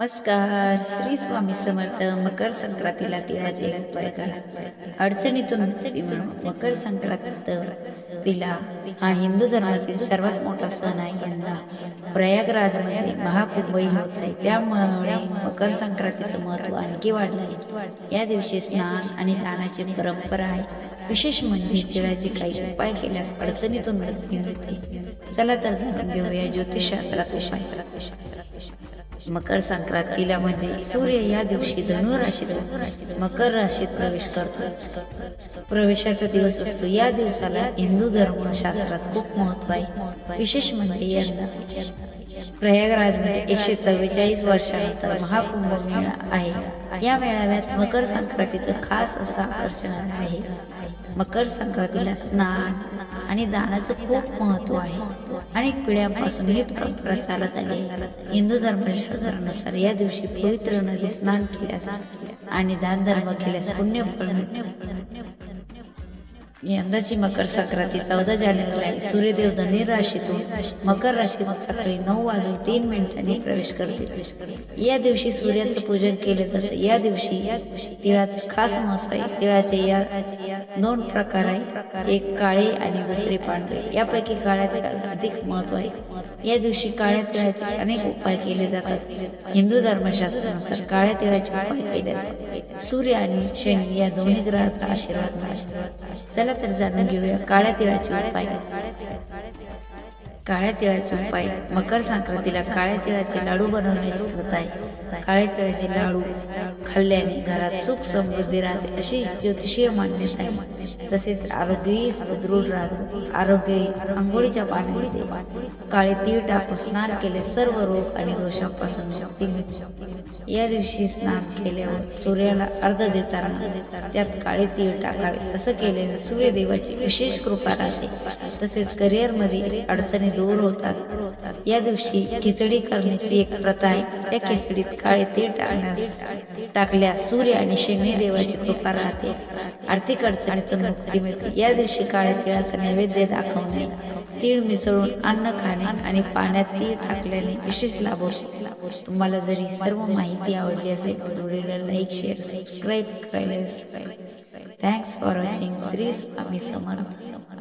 नमस्कार. श्री स्वामी समर्थ मकर संक्रांतीला तिळाचे उपाय करा अडचणीतून मकर संक्रांत तिला हा हिंदू धर्मातील सर्वात मोठा सण आहे यंदा. प्रयागराजमध्ये महाकुंभही होत आहे. त्यामुळे मकर संक्रांतीचं महत्त्व आणखी वाढलं आहे. या दिवशी स्नान आणि दानाची परंपरा आहे. विशेष म्हणजे तिळाचे काही उपाय केल्यास अडचणीतून मदत मिळते चला तर जाणून घेऊया ज्योतिषशास्त्रात उपाय. मकर संक्रांतीला म्हणजे सूर्य या दिवशी धनु राशीत मकर राशीत प्रवेश करतो. प्रवेशाचा दिवस असतो. या दिवसाला हिंदू धर्मशास्त्रात खूप महत्त्व आहे. विशेष म्हणजे यंदा. प्रयागराजमध्ये एकशे चव्वेचाळीस वर्षानंतर महाकुंभ मेळा आहे. या मेळाव्यात मकर संक्रांतीचं खास असं आकर्षण आहे. मकर संक्रांतीला स्नान आणि दानाचं खूप महत्त्व आहे. अनेक पिढ्यांपासून ही परंपरा चालत आली हिंदू धर्मशास्त्रानुसार या दिवशी पवित्र नदी स्नान केल्यास आणि दान धर्म केल्यास पुण्य फळ यंदाची मकर संक्रांती चौदा जानेवारीला आहे सूर्यदेव धनी राशीतून मकर राशीत सकाळी नऊ वाजून तीन मिनिटांनी प्रवेश करते या दिवशी सूर्याचं पूजन केले जाते. या दिवशी या दिवशी तिळाचं खास महत्त्व आहे. तिळाचे या दोन प्रकार आहे एक काळे आणि दुसरे पांढरे. यापैकी काळ्या तिळाचं अधिक महत्त्व आहे. या दिवशी काळ्या तिळाचे अनेक उपाय केले जातात. हिंदू धर्मशास्त्रानुसार काळ्या तिळाचे उपाय केल्यास सूर्य आणि शनी या दोन्ही ग्रहाचा आशीर्वाद चला चला तर जाणून घेऊया. काळ्या तिळाचे उपाय. काळ्या तिळाचे उपाय. मकर संक्रांतीला काळ्या तिळाचे लाडू बनवण्याची प्रथा आहे. काळ्या तिळाचे लाडू खाल्ल्याने घरात सुख समृद्धी राहते. अशी ज्योतिषीय मान्यता आहे. तसेच आरोग्यही सुदृढ राहते. आरोग्य आंघोळीच्या पाण्यामध्ये काळे तीळ टाकून स्नान केले सर्व रोग आणि दोषांपासून मुक्ती या दिवशी स्नान केल्यावर सूर्याला अर्ध देताना त्यात काळे तीळ टाकावे. असं केल्याने सूर्यदेवाची विशेष कृपा राहते. तसेच करिअरमध्ये अडचणी दूर होतात. या दिवशी खिचडी करण्याची एक प्रथा आहे. त्या खिचडीत काळे तीळ टाकण्यास टाकल्यास सूर्य आणि शनी देवाची कृपा राहते. आर्थिक अडचणीतून मुक्ती मिळते. या दिवशी काळ्या तिळाचा नैवेद्य दाखवणे तीळ मिसळून अन्न खाणे आणि पाण्यात तीळ टाकल्याने विशेष लाभ होतो. तुम्हाला जरी सर्व माहिती आवडली असेल तर व्हिडिओला लाईक शेअर सबस्क्राईब करायला विसरू thanks for watching Shri Swami Samarth.